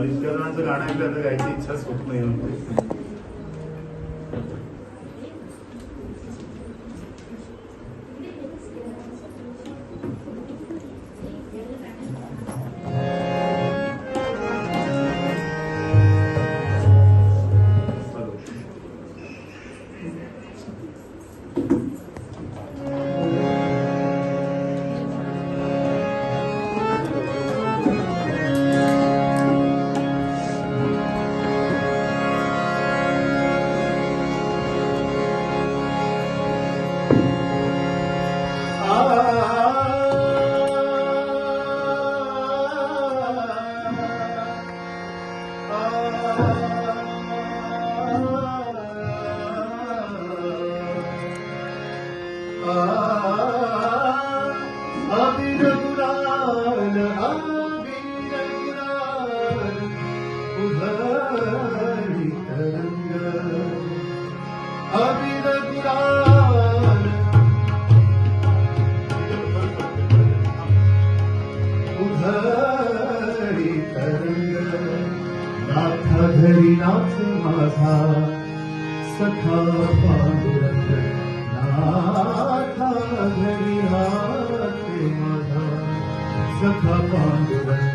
बहिष्करणाचं गाणं ऐकलं तर गायची इच्छाच होत नाही घरी नाथ माझा सखा पांडुरंग नाथा घरी हात माझा सखा पांडुरंग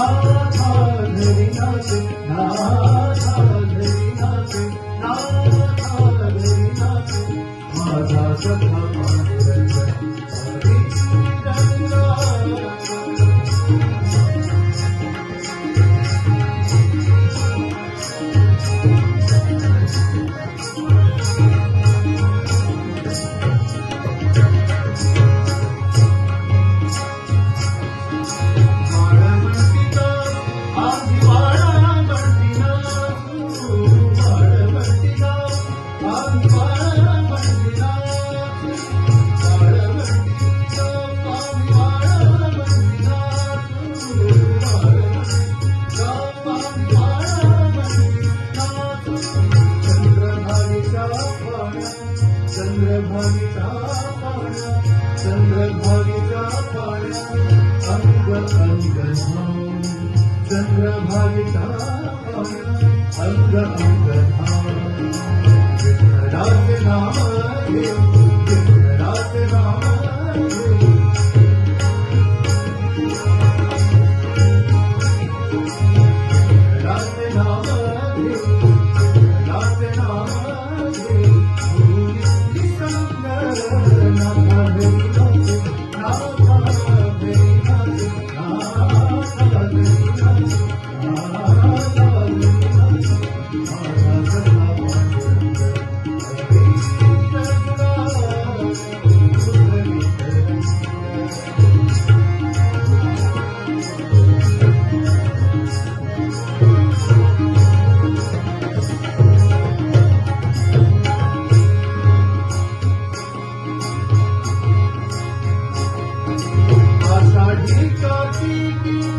Thank you. भाग्य अल् Música